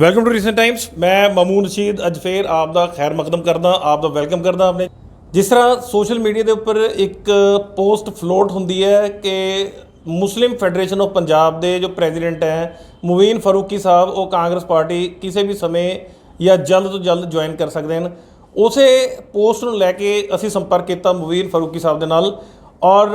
Welcome to recent Times ਮੈਂ ਮਮੂਨ ਰਸ਼ੀਦ, ਅੱਜ ਫੇਰ ਆਪ ਦਾ ਖੈਰ ਮਕਦਮ ਕਰਦਾ, ਆਪ ਦਾ ਵੈਲਕਮ ਕਰਦਾ ਆਪਣੇ। ਜਿਸ ਤਰ੍ਹਾਂ ਸੋਸ਼ਲ ਮੀਡੀਆ ਦੇ ਉੱਪਰ ਇੱਕ ਪੋਸਟ ਫਲੋਟ ਹੁੰਦੀ ਹੈ ਕਿ ਮੁਸਲਿਮ ਫੈਡਰੇਸ਼ਨ ਆਫ ਪੰਜਾਬ ਦੇ ਜੋ ਪ੍ਰੈਜ਼ੀਡੈਂਟ ਹੈ ਮੁਵੀਨ ਫਾਰੂਕੀ ਸਾਹਿਬ, ਉਹ ਕਾਂਗਰਸ ਪਾਰਟੀ ਕਿਸੇ ਵੀ ਸਮੇਂ ਜਾਂ ਜਲਦ ਤੋਂ ਜਲਦ ਜੁਆਇਨ ਕਰ ਸਕਦੇ ਹਨ। ਉਸੇ ਪੋਸਟ ਨੂੰ ਲੈ ਕੇ ਅਸੀਂ ਸੰਪਰਕ ਕੀਤਾ ਮੁਵੀਨ ਫਾਰੂਕੀ ਸਾਹਿਬ ਦੇ ਨਾਲ। ਔਰ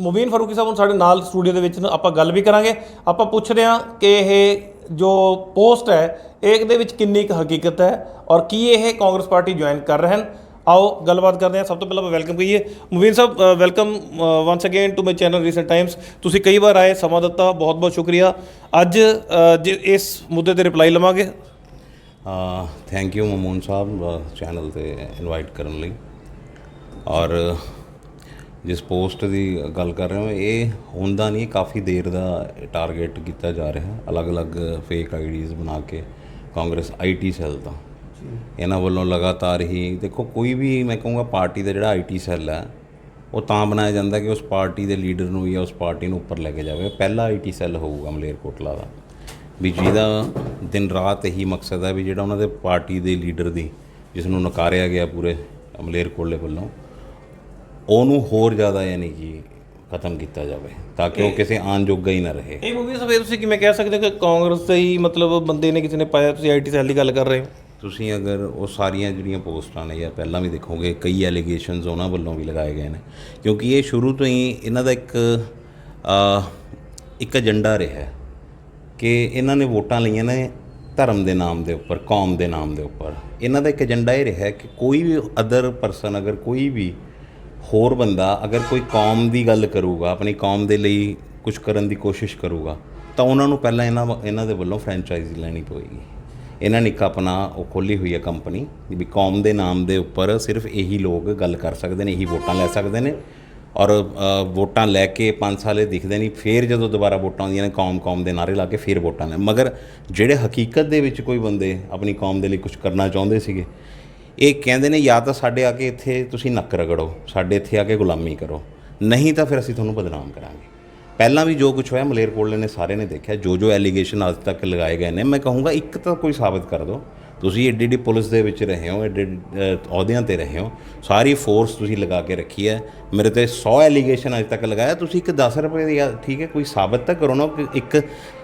ਮੁਬੀਨ ਫਾਰੂਕੀ ਸਾਹਿਬ ਹੁਣ ਸਾਡੇ ਨਾਲ ਸਟੂਡੀਓ ਦੇ ਵਿੱਚ ਆਪਾਂ ਗੱਲ ਵੀ ਕਰਾਂਗੇ। ਆਪਾਂ ਪੁੱਛਦੇ ਹਾਂ ਕਿ ਇਹ ਜੋ ਪੋਸਟ ਹੈ, ਇਹ ਦੇ ਵਿੱਚ ਕਿੰਨੀ ਕੁ ਹਕੀਕਤ ਹੈ ਔਰ ਕੀ ਇਹ ਕਾਂਗਰਸ ਪਾਰਟੀ ਜੁਆਇਨ ਕਰ ਰਹੇ ਹਨ? ਆਓ ਗੱਲਬਾਤ ਕਰਦੇ ਹਾਂ। ਸਭ ਤੋਂ ਪਹਿਲਾਂ ਵੈਲਕਮ ਕਹੀਏ। Mubeen Sahib welcome once again to my channel recent times ਤੁਸੀਂ ਕਈ ਵਾਰ ਆਏ, ਸਮਾਂ ਦਿੱਤਾ, ਬਹੁਤ ਬਹੁਤ ਸ਼ੁਕਰੀਆ। ਅੱਜ ਜੇ ਇਸ ਮੁੱਦੇ ਤੇ ਰਿਪਲਾਈ ਲਵਾਂਗੇ। Thank you Mamoon Sahib channel ਤੇ ਇਨਵਾਈਟ ਕਰਨ ਲਈ। ਔਰ ਜਿਸ ਪੋਸਟ ਦੀ ਗੱਲ ਕਰ ਰਹੇ ਹੋ ਇਹ ਹੁੰਦਾ ਨਹੀਂ ਕਾਫੀ ਦੇਰ ਦਾ ਟਾਰਗੇਟ ਕੀਤਾ ਜਾ ਰਿਹਾ ਅਲੱਗ-ਅਲੱਗ ਫੇਕ ਆਈਡੀਜ਼ ਬਣਾ ਕੇ ਕਾਂਗਰਸ ਆਈਟੀ ਸੈੱਲ ਦਾ ਇਹਨਾਂ ਵੱਲੋਂ ਲਗਾਤਾਰ ਹੀ ਦੇਖੋ ਕੋਈ ਵੀ ਮੈਂ ਕਹੂੰਗਾ ਪਾਰਟੀ ਦਾ ਜਿਹੜਾ ਆਈਟੀ ਸੈੱਲ ਹੈ ਉਹ ਤਾਂ ਬਣਾਇਆ ਜਾਂਦਾ ਕਿ ਉਸ ਪਾਰਟੀ ਦੇ ਲੀਡਰ ਨੂੰ ਜਾਂ ਉਸ ਪਾਰਟੀ ਨੂੰ ਉੱਪਰ ਲੈ ਕੇ ਜਾਵੇ। ਪਹਿਲਾ ਆਈਟੀ ਸੈੱਲ ਹੋਊਗਾ ਮਲੇਰਕੋਟਲਾ ਦਾ। ਵੀ ਜਿਹਦਾ ਦਿਨ ਰਾਤ ਇਹੀ ਮਕਸਦ ਹੈ ਵੀ ਜਿਹੜਾ ਉਹਨਾਂ ਦੇ ਪਾਰਟੀ ਦੇ ਲੀਡਰ ਦੀ ਜਿਸ ਨੂੰ ਨਕਾਰਿਆ ਗਿਆ ਪੂਰੇ ਮਲੇਰਕੋਟਲੇ ਵੱਲੋਂ ਉਹਨੂੰ ਹੋਰ ਜ਼ਿਆਦਾ ਯਾਨੀ ਕਿ ਖਤਮ ਕੀਤਾ ਜਾਵੇ ਤਾਂ ਕਿ ਉਹ ਕਿਸੇ ਆਣ ਜੋਗਾ ਹੀ ਨਾ ਰਹੇ। ਇਹ ਮੂਵੀ ਸਵੇਰ ਤੁਸੀਂ ਕਿਵੇਂ ਕਹਿ ਸਕਦੇ ਹੋ ਕਿ ਕਾਂਗਰਸ ਦੇ ਹੀ ਮਤਲਬ ਬੰਦੇ ਨੇ ਕਿਸੇ ਨੇ ਪਾਇਆ ਤੁਸੀਂ ਆਈਟੀ ਸੈੱਲ ਦੀ ਗੱਲ ਕਰ ਰਹੇ ਹੋ? ਤੁਸੀਂ ਅਗਰ ਉਹ ਸਾਰੀਆਂ ਜਿਹੜੀਆਂ ਪੋਸਟਾਂ ਨੇ ਜਾਂ ਪਹਿਲਾਂ ਵੀ ਦੇਖੋਗੇ ਕਈ ਐਲੀਗੇਸ਼ਨਸ ਉਹਨਾਂ ਵੱਲੋਂ ਵੀ ਲਗਾਏ ਗਏ ਨੇ। ਕਿਉਂਕਿ ਇਹ ਸ਼ੁਰੂ ਤੋਂ ਹੀ ਇਹਨਾਂ ਦਾ ਇੱਕ ਇੱਕ ਏਜੰਡਾ ਰਿਹਾ ਕਿ ਇਹਨਾਂ ਨੇ ਵੋਟਾਂ ਲਈਆਂ ਨੇ ਧਰਮ ਦੇ ਨਾਮ ਦੇ ਉੱਪਰ ਕੌਮ ਦੇ ਨਾਮ ਦੇ ਉੱਪਰ। ਇਹਨਾਂ ਦਾ ਇੱਕ ਏਜੰਡਾ ਇਹ ਰਿਹਾ ਕਿ ਕੋਈ ਵੀ ਅਦਰ ਪਰਸਨ ਅਗਰ ਕੋਈ ਵੀ ਹੋਰ ਬੰਦਾ ਅਗਰ ਕੋਈ ਕੌਮ ਦੀ ਗੱਲ ਕਰੂਗਾ, ਆਪਣੀ ਕੌਮ ਦੇ ਲਈ ਕੁਝ ਕਰਨ ਦੀ ਕੋਸ਼ਿਸ਼ ਕਰੂਗਾ, ਤਾਂ ਉਹਨਾਂ ਨੂੰ ਪਹਿਲਾਂ ਇਹਨਾਂ ਵ- ਇਹਨਾਂ ਦੇ ਵੱਲੋਂ ਫਰੈਂਚਾਈਜ਼ੀ ਲੈਣੀ ਪਵੇਗੀ। ਇਹਨਾਂ ਨੇ ਇੱਕ ਆਪਣਾ ਉਹ ਖੋਲੀ ਹੋਈ ਹੈ ਕੰਪਨੀ ਵੀ ਕੌਮ ਦੇ ਨਾਮ ਦੇ ਉੱਪਰ ਸਿਰਫ ਇਹੀ ਲੋਕ ਗੱਲ ਕਰ ਸਕਦੇ ਨੇ, ਇਹੀ ਵੋਟਾਂ ਲੈ ਸਕਦੇ ਨੇ ਔਰ ਵੋਟਾਂ ਲੈ ਕੇ 5 ਸਾਲੇ ਦਿਖਦੇ ਨਹੀਂ, ਫੇਰ ਜਦੋਂ ਦੁਬਾਰਾ ਵੋਟਾਂ ਆਉਂਦੀਆਂ ਨੇ, ਕੌਮ ਕੌਮ ਦੇ ਨਾਰੇ ਲਾ ਕੇ ਫੇਰ ਵੋਟਾਂ ਲੈ, ਮਗਰ ਜਿਹੜੇ ਹਕੀਕਤ ਦੇ ਵਿੱਚ ਕੋਈ ਬੰਦੇ ਆਪਣੀ ਕੌਮ ਦੇ ਲਈ ਕੁਝ ਕਰਨਾ ਚਾਹੁੰਦੇ ਸੀਗੇ ਇਹ ਕਹਿੰਦੇ ਨੇ, ਜਾਂ ਤਾਂ ਸਾਡੇ ਆ ਕੇ ਇੱਥੇ ਤੁਸੀਂ ਨੱਕ ਰਗੜੋ, ਸਾਡੇ ਇੱਥੇ ਆ ਕੇ ਗੁਲਾਮੀ ਕਰੋ। ਨਹੀਂ ਤਾਂ ਫਿਰ ਅਸੀਂ ਤੁਹਾਨੂੰ ਬਦਨਾਮ ਕਰਾਂਗੇ। ਪਹਿਲਾਂ ਵੀ ਜੋ ਕੁਝ ਹੋਇਆ, ਮਲੇਰਕੋਟਲੇ ਨੇ ਸਾਰੇ ਨੇ ਦੇਖਿਆ ਜੋ ਜੋ ਐਲੀਗੇਸ਼ਨ ਅੱਜ ਤੱਕ ਲਗਾਏ ਗਏ ਨੇ, ਮੈਂ ਕਹੂੰਗਾ ਇੱਕ ਤਾਂ ਕੋਈ ਸਾਬਤ ਕਰ ਦਿਓ। ਤੁਸੀਂ ਏਡੀ ਏਡੀ ਪੁਲਿਸ ਦੇ ਵਿੱਚ ਰਹੇ ਹੋ ਏਡੇ ਅਹੁਦਿਆਂ ਤੇ ਰਹੇ ਹੋ ਸਾਰੀ ਫੋਰਸ ਤੁਸੀਂ ਲਗਾ ਕੇ ਰੱਖੀ ਹੈ। ਮੇਰੇ ਤੇ 100 ਐਲੀਗੇਸ਼ਨ ਅੱਜ ਤੱਕ ਲਗਾਇਆ। ਤੁਸੀਂ ਇੱਕ 10 ਰੁਪਏ ਦੀ ਠੀਕ ਹੈ ਕੋਈ ਸਾਬਤ ਤਾਂ ਕਰੋ ਨਾ ਕਿ ਇੱਕ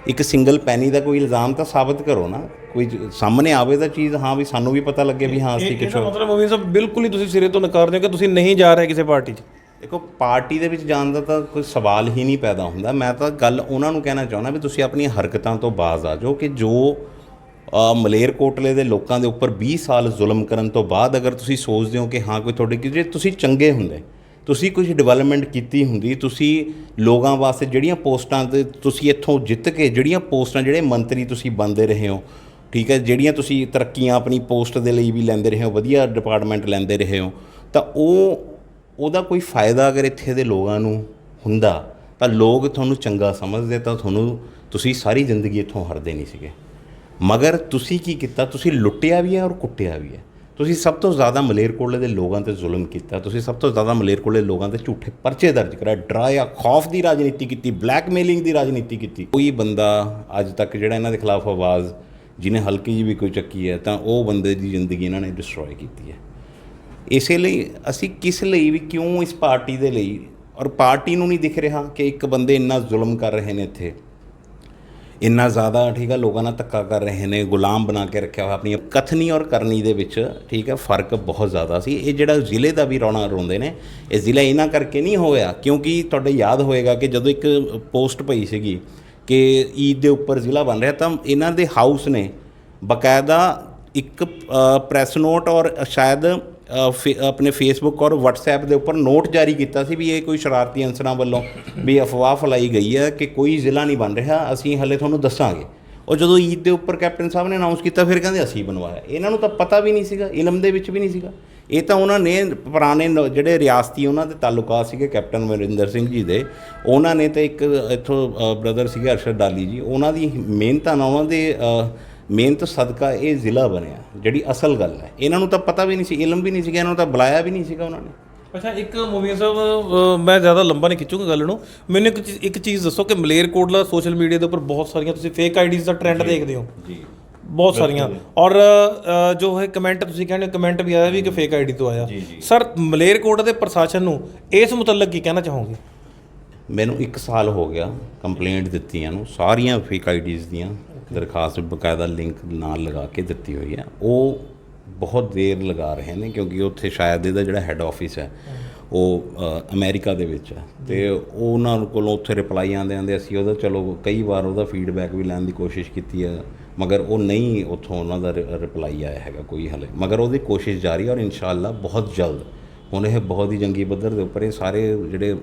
ਇੱਕ ਸਿੰਗਲ ਪੈਨੀ ਦਾ ਕੋਈ ਇਲਜ਼ਾਮ ਤਾਂ ਸਾਬਤ ਕਰੋ ਨਾ। ਕੋਈ ਸਾਹਮਣੇ ਆਵੇ ਤਾਂ ਚੀਜ਼ ਹਾਂ ਵੀ ਸਾਨੂੰ ਵੀ ਪਤਾ ਲੱਗੇ ਵੀ ਹਾਂ ਅਸੀਂ ਕਿਛੋ ਮਤਲਬ ਮੁਬੀਨ ਸਾਹਿਬ ਬਿਲਕੁਲ ਹੀ ਤੁਸੀਂ ਸਿਰੇ ਤੋਂ ਨਕਾਰ ਹੋ ਕਿ ਤੁਸੀਂ ਨਹੀਂ ਜਾ ਰਹੇ ਕਿਸੇ ਪਾਰਟੀ 'ਚ। ਦੇਖੋ ਪਾਰਟੀ ਦੇ ਵਿੱਚ ਜਾਣ ਦਾ ਤਾਂ ਕੋਈ ਸਵਾਲ ਹੀ ਨਹੀਂ ਪੈਦਾ ਹੁੰਦਾ। ਮੈਂ ਤਾਂ ਗੱਲ ਉਹਨਾਂ ਨੂੰ ਕਹਿਣਾ ਚਾਹੁੰਦਾ ਵੀ ਤੁਸੀਂ ਆਪਣੀਆਂ ਹਰਕਤਾਂ ਤੋਂ ਬਾਜ਼ ਆ ਜਾਓ ਕਿ ਜੋ ਮਲੇਰਕੋਟਲੇ ਦੇ ਲੋਕਾਂ ਦੇ ਉੱਪਰ 20 ਸਾਲ ਜ਼ੁਲਮ ਕਰਨ ਤੋਂ ਬਾਅਦ ਅਗਰ ਤੁਸੀਂ ਸੋਚਦੇ ਹੋ ਕਿ ਹਾਂ, ਕੋਈ ਤੁਹਾਡੇ ਕਿ ਜੇ ਤੁਸੀਂ ਚੰਗੇ ਹੁੰਦੇ, ਤੁਸੀਂ ਕੁਝ ਡਿਵੈਲਪਮੈਂਟ ਕੀਤੀ ਹੁੰਦੀ, ਤੁਸੀਂ ਲੋਕਾਂ ਵਾਸਤੇ ਜਿਹੜੀਆਂ ਪੋਸਟਾਂ ਤੇ ਤੁਸੀਂ ਇੱਥੋਂ ਜਿੱਤ ਕੇ ਜਿਹੜੀਆਂ ਪੋਸਟਾਂ ਜਿਹੜੇ ਮੰਤਰੀ ਤੁਸੀਂ ਬਣਦੇ ਰਹੇ ਹੋ, ਠੀਕ ਹੈ, ਜਿਹੜੀਆਂ ਤੁਸੀਂ ਤਰੱਕੀਆਂ ਆਪਣੀ ਪੋਸਟ ਦੇ ਲਈ ਵੀ ਲੈਂਦੇ ਰਹੇ ਹੋ, ਵਧੀਆ ਡਿਪਾਰਟਮੈਂਟ ਲੈਂਦੇ ਰਹੇ ਹੋ, ਤਾਂ ਉਹ, ਉਹਦਾ ਕੋਈ ਫਾਇਦਾ ਅਗਰ ਇੱਥੇ ਦੇ ਲੋਕਾਂ ਨੂੰ ਹੁੰਦਾ, ਤਾਂ ਲੋਕ ਤੁਹਾਨੂੰ ਚੰਗਾ ਸਮਝਦੇ, ਤਾਂ ਤੁਹਾਨੂੰ ਤੁਸੀਂ ਸਾਰੀ ਜ਼ਿੰਦਗੀ ਇੱਥੋਂ ਹਰਦੇ ਨਹੀਂ ਸੀਗੇ। ਮਗਰ ਤੁਸੀਂ ਕੀ ਕੀਤਾ? ਤੁਸੀਂ ਲੁੱਟਿਆ ਵੀ ਹੈ ਔਰ ਕੁੱਟਿਆ ਵੀ ਹੈ। ਤੁਸੀਂ ਸਭ ਤੋਂ ਜ਼ਿਆਦਾ ਮਲੇਰਕੋਟਲੇ ਦੇ ਲੋਕਾਂ ਤੇ ਜ਼ੁਲਮ ਕੀਤਾ। ਤੁਸੀਂ ਸਭ ਤੋਂ ਜ਼ਿਆਦਾ ਮਲੇਰਕੋਟਲੇ ਲੋਕਾਂ ਤੇ ਝੂਠੇ ਪਰਚੇ ਦਰਜ ਕਰਾਏ। ਡਰਾਇਆ ਖੌਫ ਦੀ ਰਾਜਨੀਤੀ ਕੀਤੀ, ਬਲੈਕਮੇਲਿੰਗ ਦੀ ਰਾਜਨੀਤੀ ਕੀਤੀ। ਕੋਈ ਬੰਦਾ ਅੱਜ ਤੱਕ ਜਿਹੜਾ ਇਹਨਾਂ ਦੇ ਖਿਲਾਫ ਆਵਾਜ਼, ਜਿਹਨੇ ਹਲਕੀ ਜਿਹੀ ਵੀ ਕੋਈ ਚੱਕੀ ਹੈ, ਤਾਂ ਉਹ ਬੰਦੇ ਦੀ ਜ਼ਿੰਦਗੀ ਇਹਨਾਂ ਨੇ ਡਿਸਟਰੋਏ ਕੀਤੀ ਹੈ। ਇਸੇ ਲਈ ਅਸੀਂ ਕਿਸ ਲਈ ਵੀ ਕਿਉਂ ਇਸ ਪਾਰਟੀ ਦੇ ਲਈ ਔਰ ਪਾਰਟੀ ਨੂੰ ਨਹੀਂ ਦਿਖ ਰਿਹਾ ਕਿ ਇੱਕ ਬੰਦੇ ਇੰਨਾ ਜ਼ੁਲਮ ਕਰ ਰਹੇ ਨੇ ਇੱਥੇ? ਇੰਨਾ ਜ਼ਿਆਦਾ ਠੀਕ ਆ, ਲੋਕਾਂ ਨਾਲ ਧੱਕਾ ਕਰ ਰਹੇ ਨੇ, ਗੁਲਾਮ ਬਣਾ ਕੇ ਰੱਖਿਆ ਹੋਇਆ ਆਪਣੀ ਕਥਨੀ ਔਰ ਕਰਨੀ ਦੇ ਵਿੱਚ, ਠੀਕ ਹੈ ਫ਼ਰਕ ਬਹੁਤ ਜ਼ਿਆਦਾ ਸੀ। ਇਹ ਜਿਹੜਾ ਜ਼ਿਲ੍ਹੇ ਦਾ ਵੀ ਰੌਣਾ ਰੋਂਦੇ ਨੇ, ਇਹ ਜ਼ਿਲ੍ਹਾ ਇਹਨਾਂ ਕਰਕੇ ਨਹੀਂ ਹੋਇਆ, ਕਿਉਂਕਿ ਤੁਹਾਡੇ ਯਾਦ ਹੋਏਗਾ ਕਿ ਜਦੋਂ ਇੱਕ ਪੋਸਟ ਪਈ ਸੀਗੀ ਕਿ ਈਦ ਦੇ ਉੱਪਰ ਜ਼ਿਲ੍ਹਾ ਬਣ ਰਿਹਾ, ਤਾਂ ਇਹਨਾਂ ਦੇ ਹਾਊਸ ਨੇ ਬਕਾਇਦਾ ਇੱਕ ਪ੍ਰੈਸ ਨੋਟ ਔਰ ਸ਼ਾਇਦ ਆਪਣੇ ਫੇਸਬੁੱਕ ਔਰ WhatsApp ਦੇ ਉੱਪਰ ਨੋਟ ਜਾਰੀ ਕੀਤਾ ਸੀ ਵੀ ਇਹ ਕੋਈ ਸ਼ਰਾਰਤੀ ਅੰਸਰਾਂ ਵੱਲੋਂ ਵੀ ਅਫਵਾਹ ਫੈਲਾਈ ਗਈ ਹੈ ਕਿ ਕੋਈ ਜ਼ਿਲ੍ਹਾ ਨਹੀਂ ਬਣ ਰਿਹਾ, ਅਸੀਂ ਹਲੇ ਤੁਹਾਨੂੰ ਦੱਸਾਂਗੇ। ਉਹ ਜਦੋਂ ਈਦ ਦੇ ਉੱਪਰ ਕੈਪਟਨ ਸਾਹਿਬ ਨੇ ਅਨਾਉਂਸ ਕੀਤਾ, ਫਿਰ ਕਹਿੰਦੇ ਅਸੀਂ ਬਣਵਾਇਆ। ਇਹਨਾਂ ਨੂੰ ਤਾਂ ਪਤਾ ਵੀ ਨਹੀਂ ਸੀਗਾ, ਇਲਮ ਦੇ ਵਿੱਚ ਵੀ ਨਹੀਂ ਸੀਗਾ। ਇਹ ਤਾਂ ਉਹਨਾਂ ਨੇ, ਪੁਰਾਣੇ ਨ- ਜਿਹੜੇ ਰਿਆਸਤੀ ਉਹਨਾਂ ਦੇ ਤਾਲੁਕਾ ਸੀਗੇ, ਕੈਪਟਨ ਅਮਰਿੰਦਰ ਸਿੰਘ ਜੀ ਦੇ, ਉਹਨਾਂ ਨੇ ਤਾਂ ਇੱਕ ਇੱਥੋਂ ਬ੍ਰਦਰ ਸੀਗੇ ਅਰਸ਼ਦ ਡਾਲੀ ਜੀ, ਉਹਨਾਂ ਦੀ ਮਿਹਨਤਾਂ ਨਾਲ ਉਹਨਾਂ ਦੇ ਮਿਹਨਤ ਸਦਕਾ ਇਹ ਜ਼ਿਲ੍ਹਾ ਬਣਿਆ ਜਿਹੜੀ ਅਸਲ ਗੱਲ ਹੈ। ਇਹਨਾਂ ਨੂੰ ਤਾਂ ਪਤਾ ਵੀ ਨਹੀਂ ਸੀ ਇਲਮ ਵੀ ਨਹੀਂ ਸੀਗਾ ਇਹਨਾਂ ਨੂੰ ਤਾਂ ਬੁਲਾਇਆ ਵੀ ਨਹੀਂ ਸੀਗਾ ਉਹਨਾਂ ਨੇ। ਅੱਛਾ ਇੱਕ ਮੁਬੀਨ ਸਾਹਿਬ ਮੈਂ ਜ਼ਿਆਦਾ ਲੰਬਾ ਨਹੀਂ ਖਿੱਚੂਗਾ ਗੱਲ ਨੂੰ। ਮੈਨੂੰ ਇੱਕ ਇੱਕ ਚੀਜ਼ ਦੱਸੋ ਕਿ ਮਲੇਰਕੋਟਲਾ ਸੋਸ਼ਲ ਮੀਡੀਆ ਦੇ ਉੱਪਰ ਬਹੁਤ ਸਾਰੀਆਂ ਤੁਸੀਂ ਫੇਕ ਆਈਡੀਜ਼ ਦਾ ਟ੍ਰੈਂਡ ਦੇਖਦੇ ਹੋ। ਜੀ। ਬਹੁਤ ਸਾਰੀਆਂ। ਔਰ ਜੋ ਹੈ ਕਮੈਂਟ ਤੁਸੀਂ ਕਹਿੰਦੇ ਕਮੈਂਟ ਵੀ ਆਇਆ ਵੀ ਕਿ ਫੇਕ ਆਈਡੀ ਤੋਂ ਆਇਆ। ਸਰ ਮਲੇਰਕੋਟ ਦੇ ਪ੍ਰਸ਼ਾਸਨ ਨੂੰ ਇਸ ਮੁਤਲਕ ਕੀ ਕਹਿਣਾ ਚਾਹੋਗੇ? ਮੈਨੂੰ 1 ਸਾਲ ਹੋ ਗਿਆ ਕੰਪਲੇਂਟ ਦਿੱਤੀਆਂ ਨੂੰ ਸਾਰੀਆਂ ਫੇਕ ਆਈਡੀਜ਼ ਦੀਆਂ ਦਰਖਾਸਤ ਬਕਾਇਦਾ ਲਿੰਕ ਨਾਲ ਲਗਾ ਕੇ ਦਿੱਤੀ ਹੋਈ ਹੈ। ਉਹ ਬਹੁਤ ਦੇਰ ਲਗਾ ਰਹੇ ਨੇ ਕਿਉਂਕਿ ਉੱਥੇ ਸ਼ਾਇਦ ਇਹਦਾ ਜਿਹੜਾ ਹੈੱਡ ਆਫਿਸ ਹੈ ਉਹ ਅ, ਅਮਰੀਕਾ ਦੇ ਵਿੱਚ ਹੈ। ਤੇ ਉਹਨਾਂ ਕੋਲੋਂ ਉੱਥੇ ਰਿਪਲਾਈ ਆਉਂਦੇ ਆਉਂਦੇ ਅਸੀਂ ਉਹਦਾ ਚਲੋ ਕਈ ਵਾਰ ਉਹਦਾ ਫੀਡਬੈਕ ਵੀ ਲੈਣ ਦੀ ਕੋਸ਼ਿਸ਼ ਕੀਤੀ ਹੈ ਮਗਰ ਉਹ ਨਹੀਂ ਉੱਥੋਂ ਉਹਨਾਂ ਦਾ ਰਿਪਲਾਈ ਆਇਆ ਹੈਗਾ ਕੋਈ ਹਲੇ। ਮਗਰ ਉਹਦੀ ਕੋਸ਼ਿਸ਼ ਜਾਰੀ ਹੈ ਔਰ ਇਨਸ਼ਾਅੱਲਾ ਬਹੁਤ ਜਲਦ ਹੁਣ ਇਹ ਬਹੁਤ ਹੀ ਜੰਗੀ ਪੱਧਰ ਦੇ ਉੱਪਰ ਇਹ ਸਾਰੇ ਜਿਹੜੇ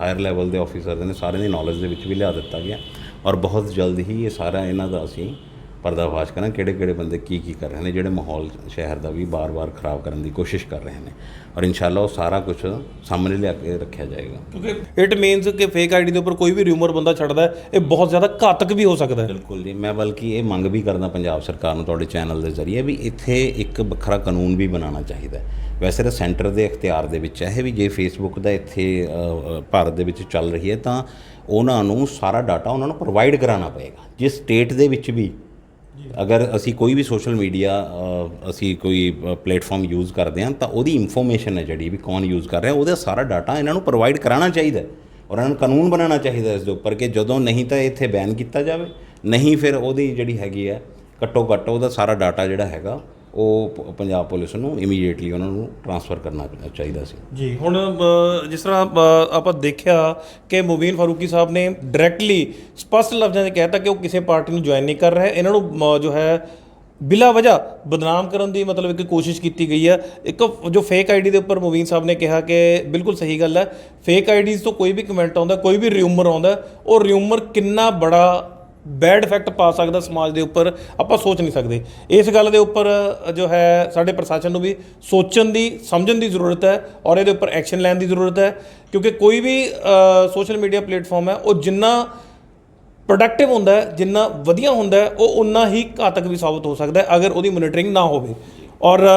ਹਾਇਰ ਲੈਵਲ ਦੇ ਆਫੀਸਰ ਨੇ ਸਾਰਿਆਂ ਦੀ ਨੌਲੇਜ ਦੇ ਵਿੱਚ ਵੀ ਲਿਆ ਦਿੱਤਾ ਗਿਆ ਔਰ ਬਹੁਤ ਜਲਦ ਹੀ ਇਹ ਸਾਰਾ ਇਹਨਾਂ ਦਾ ਅਸੀਂ ਪਰਦਾਫਾਸ਼ ਕਰਾਂ ਕਿਹੜੇ ਕਿਹੜੇ ਬੰਦੇ ਕੀ ਕੀ ਕਰ ਰਹੇ ਨੇ ਜਿਹੜੇ ਮਾਹੌਲ ਸ਼ਹਿਰ ਦਾ ਵੀ ਬਾਰ-ਬਾਰ ਖਰਾਬ ਕਰਨ ਦੀ ਕੋਸ਼ਿਸ਼ ਕਰ ਰਹੇ ਨੇ ਔਰ ਇਨਸ਼ਾਅੱਲਾ ਉਹ ਸਾਰਾ ਕੁਝ ਸਾਹਮਣੇ ਲਿਆ ਕੇ ਰੱਖਿਆ ਜਾਏਗਾ। ਕਿਉਂਕਿ ਇਟ ਮੀਨਸ ਕਿ ਫੇਕ ਆਈਡੀ ਦੇ ਉੱਪਰ ਕੋਈ ਵੀ ਰਿਊਮਰ ਬੰਦਾ ਛੱਡਦਾ ਇਹ ਬਹੁਤ ਜ਼ਿਆਦਾ ਘਾਤਕ ਵੀ ਹੋ ਸਕਦਾ ਹੈ। ਬਿਲਕੁਲ ਜੀ ਮੈਂ ਬਲਕਿ ਇਹ ਮੰਗ ਵੀ ਕਰਦਾ ਪੰਜਾਬ ਸਰਕਾਰ ਨੂੰ ਤੁਹਾਡੇ ਚੈਨਲ ਦੇ ਜ਼ਰੀਏ ਵੀ ਇੱਥੇ ਇੱਕ ਵੱਖਰਾ ਕਾਨੂੰਨ ਵੀ ਬਣਾਉਣਾ ਚਾਹੀਦਾ ਹੈ। ਵੈਸੇ ਤਾਂ ਸੈਂਟਰ ਦੇ ਇਖਤਿਆਰ ਦੇ ਵਿੱਚ ਹੈ ਇਹ ਵੀ ਜੇ ਫੇਸਬੁੱਕ ਦਾ ਇੱਥੇ ਭਾਰਤ ਦੇ ਵਿੱਚ ਚੱਲ ਰਹੀ ਹੈ ਤਾਂ ਉਹਨਾਂ ਨੂੰ ਸਾਰਾ ਡਾਟਾ ਉਹਨਾਂ ਨੂੰ ਪ੍ਰੋਵਾਈਡ ਕਰਾਉਣਾ ਪਏਗਾ। ਜਿਸ ਸਟੇਟ ਦੇ ਵਿੱਚ ਵੀ ਅਗਰ ਅਸੀਂ ਕੋਈ ਵੀ ਸੋਸ਼ਲ ਮੀਡੀਆ ਅਸੀਂ ਕੋਈ ਪਲੇਟਫਾਰਮ ਯੂਜ਼ ਕਰਦੇ ਹਾਂ ਤਾਂ ਉਹਦੀ ਇਨਫੋਰਮੇਸ਼ਨ ਹੈ ਜਿਹੜੀ ਵੀ ਕੌਣ ਯੂਜ਼ ਕਰ ਰਿਹਾ ਉਹਦਾ ਸਾਰਾ ਡਾਟਾ ਇਹਨਾਂ ਨੂੰ ਪ੍ਰੋਵਾਈਡ ਕਰਾਉਣਾ ਚਾਹੀਦਾ ਹੈ ਔਰ ਇਹਨਾਂ ਨੂੰ ਕਾਨੂੰਨ ਬਣਾਉਣਾ ਚਾਹੀਦਾ ਇਸ ਦੇ ਉੱਪਰ ਕਿ ਜਦੋਂ ਨਹੀਂ ਤਾਂ ਇੱਥੇ ਬੈਨ ਕੀਤਾ ਜਾਵੇ ਨਹੀਂ ਫਿਰ ਉਹਦੀ ਜਿਹੜੀ ਹੈਗੀ ਹੈ ਘੱਟੋ ਘੱਟ ਉਹਦਾ ਸਾਰਾ ਡਾਟਾ ਜਿਹੜਾ ਹੈਗਾ ਉਹ ਪ- ਪੰਜਾਬ ਪੁਲਿਸ ਨੂੰ ਇਮੀਡੀਏਟਲੀ ਉਹਨਾਂ ਨੂੰ ਟਰਾਂਸਫਰ ਕਰਨਾ ਚਾਹੀਦਾ ਸੀ। ਜੀ ਹੁਣ ਅ, ਜਿਸ ਤਰ੍ਹਾਂ ਅ, ਆਪਾਂ ਦੇਖਿਆ ਕਿ ਮੁਬੀਨ ਫਾਰੂਕੀ ਸਾਹਿਬ ਨੇ ਡਾਇਰੈਕਟਲੀ ਸਪਸ਼ਟ ਲਫ਼ਜ਼ਾਂ 'ਚ ਕਹਿਤਾ ਕਿ ਉਹ ਕਿਸੇ ਪਾਰਟੀ ਨੂੰ ਜੁਆਇਨ ਨਹੀਂ ਕਰ ਰਹੇ। ਇਹਨਾਂ ਨੂੰ ਮ, ਜੋ ਹੈ ਬਿਲਾ ਵਜ੍ਹਾ ਬਦਨਾਮ ਕਰਨ ਦੀ ਮਤਲਬ ਇੱਕ ਕੋਸ਼ਿਸ਼ ਕੀਤੀ ਗਈ ਹੈ। ਇੱਕ ਜੋ ਫੇਕ ਆਈਡੀ ਦੇ ਉੱਪਰ ਮੁਬੀਨ ਸਾਹਿਬ ਨੇ ਕਿਹਾ ਕਿ ਬਿਲਕੁਲ ਸਹੀ ਗੱਲ ਹੈ। ਫੇਕ ਆਈਡੀਜ਼ ਤੋਂ ਕੋਈ ਵੀ ਕਮੈਂਟ ਆਉਂਦਾ ਕੋਈ ਵੀ ਰਿਊਮਰ ਆਉਂਦਾ ਉਹ ਰਿਊਮਰ ਕਿੰਨਾ ਬੜਾ ਬੈਡ ਇਫੈਕਟ ਪਾ ਸਕਦਾ ਸਮਾਜ ਦੇ ਉੱਪਰ ਆਪਾਂ ਸੋਚ ਨਹੀਂ ਸਕਦੇ। ਇਸ ਗੱਲ ਦੇ ਉੱਪਰ ਜੋ ਹੈ ਸਾਡੇ ਪ੍ਰਸ਼ਾਸਨ ਨੂੰ ਵੀ ਸੋਚਣ ਦੀ ਸਮਝਣ ਦੀ ਜ਼ਰੂਰਤ ਹੈ ਔਰ ਇਹਦੇ ਉੱਪਰ ਐਕਸ਼ਨ ਲੈਣ ਦੀ ਜ਼ਰੂਰਤ ਹੈ। ਕਿਉਂਕਿ ਕੋਈ ਵੀ ਸੋਸ਼ਲ ਮੀਡੀਆ ਪਲੇਟਫਾਰਮ ਹੈ ਉਹ ਜਿੰਨਾ ਪ੍ਰੋਡਕਟਿਵ ਹੁੰਦਾ ਹੈ ਜਿੰਨਾ ਵਧੀਆ ਹੁੰਦਾ ਹੈ ਉਹ ਉਨਾ ਹੀ ਘਾਤਕ ਵੀ ਸਾਬਤ ਹੋ ਸਕਦਾ ਹੈ ਅਗਰ ਉਹਦੀ ਮੋਨੀਟਰਿੰਗ ਨਾ ਹੋਵੇ। ਔਰ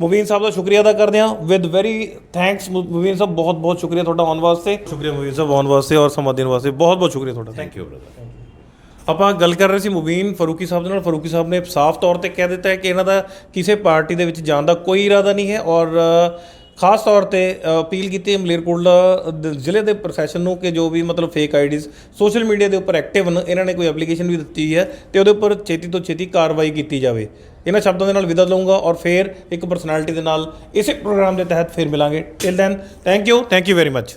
ਮੁਬੀਨ ਸਾਹਿਬ ਦਾ ਸ਼ੁਕਰੀਆ ਅਦਾ ਕਰਦੇ ਹਾਂ। With very thanks Mubeen Sahib ਬਹੁਤ ਬਹੁਤ ਸ਼ੁਕਰੀਆ ਤੁਹਾਡਾ ਆਉਣ ਵਾਸਤੇ। ਸ਼ੁਕਰੀਆ ਮੁਬੀਨ ਸਾਹਿਬ ਆਉਣ ਵਾਸਤੇ ਔਰ ਸਮਾਂ ਦੇਣ ਵਾਸਤੇ। ਬਹੁਤ ਬਹੁਤ ਸ਼ੁਕਰੀਆ ਤੁਹਾਡਾ। ਥੈਂਕ ਯੂ ਬ੍ਰਦਰ ਆਪਾਂ ਗੱਲ ਕਰ ਰਹੇ ਸੀ ਮੁਬੀਨ ਫਰੂਕੀ ਸਾਹਿਬ ਦੇ ਨਾਲ। ਫਰੂਕੀ ਸਾਹਿਬ ਨੇ ਸਾਫ਼ ਤੌਰ ਤੇ ਕਹਿ ਦਿੱਤਾ ਹੈ ਕਿ ਇਹਨਾਂ ਦਾ ਕਿਸੇ ਪਾਰਟੀ ਦੇ ਵਿੱਚ ਜਾਣ ਦਾ ਕੋਈ ਇਰਾਦਾ ਨਹੀਂ ਹੈ ਔਰ ਖਾਸ ਤੌਰ ਤੇ ਅਪੀਲ ਕੀਤੀ ਮਲੇਰਕੋਟਲਾ ਦ- ਜ਼ਿਲ੍ਹੇ ਦੇ ਪ੍ਰਸ਼ਾਸਨ ਨੂੰ ਕਿ ਜੋ ਵੀ ਮਤਲਬ ਫੇਕ ਆਈਡੀਜ਼ ਸੋਸ਼ਲ ਮੀਡੀਆ ਦੇ ਉੱਪਰ ਐਕਟਿਵ ਹਨ ਇਹਨਾਂ ਨੇ ਕੋਈ ਐਪਲੀਕੇਸ਼ਨ ਵੀ ਦਿੱਤੀ ਹੈ ਤੇ ਉਹਦੇ ਉੱਪਰ ਛੇਤੀ ਤੋਂ ਛੇਤੀ ਕਾਰਵਾਈ ਕੀਤੀ ਜਾਵੇ। ਇਹਨਾਂ ਸ਼ਬਦਾਂ ਦੇ ਨਾਲ ਵਿਦਾ ਲਵਾਂਗਾ ਔਰ ਫਿਰ ਇੱਕ ਪਰਸਨੈਲਿਟੀ ਦੇ ਨਾਲ ਇਸੇ ਪ੍ਰੋਗਰਾਮ ਦੇ ਤਹਿਤ ਫਿਰ ਮਿਲਾਂਗੇ। Till then thank you thank you very much